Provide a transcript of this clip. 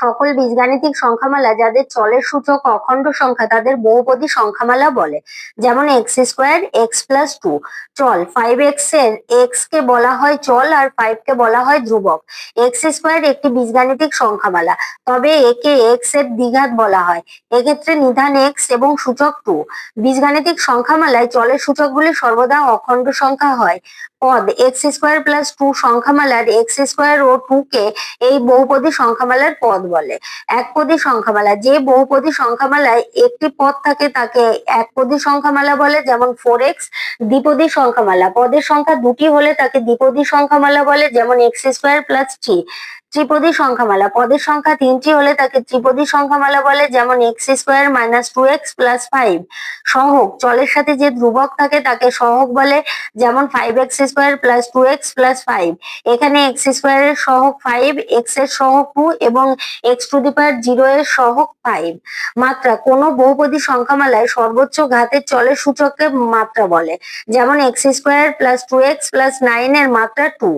সকল বীজগাণিতিক সংখ্যামালা যাদের চলের সূচক অখণ্ড সংখ্যা, তাদের বহুপদী সংখ্যামালা বলে। যেমন x square x plus two চল। ফাইভ এক্সের এক্স কে বলা হয় চল আর ফাইভ কে বলা হয় ধ্রুবক। এক্স স্কোয়ার একটি বীজগাণিতিক সংখ্যামালা, তবে একে এক্সের দ্বিঘাত বলা হয়। এক্ষেত্রে নিধান এক্স এবং সূচক টু বীজগাণিতিক সংখ্যামালায় চলের সূচকগুলি সর্বদা অখণ্ড সংখ্যা হয়। পদ এক্স স্কোয়ার প্লাস টু সংখ্যামালার এক্স স্কোয়ার ও টু কে এই বহুপদী সংখ্যামালার পদ বলে। একপদী সংখ্যামালা, যে বহুপদী সংখ্যামালায় একটি পদ থাকে তাকে একপদী সংখ্যামালা বলে, যেমন ফোর এক্স দ্বিপদী সংখ্যামালা। পদের সংখ্যা দুটি হলে তাকে দ্বিপদী সংখ্যামালা বলে, যেমন এক্স স্কোয়ার প্লাস থ্রি ত্রিপদী সংখ্যামালা। পদের সংখ্যা তিনটি হলে তাকে ত্রিপদী সংখ্যামালা বলে, যেমন x square minus two x plus five সহগ, চলের সাথে যে ধ্রুবক থাকে তাকে সহগ বলে, যেমন five x square plus two x plus five এখানে এক্স স্কোয়ার এর সহগ ফাইভ এক্সের সহগ টু এবং x to the power zero এর সহগ ফাইভ মাত্রা, কোনো বহুপদী সংখ্যামালায় সর্বোচ্চ ঘাতের চলের সূচককে মাত্রা বলে, যেমন x square plus two x plus nine এর মাত্রা টু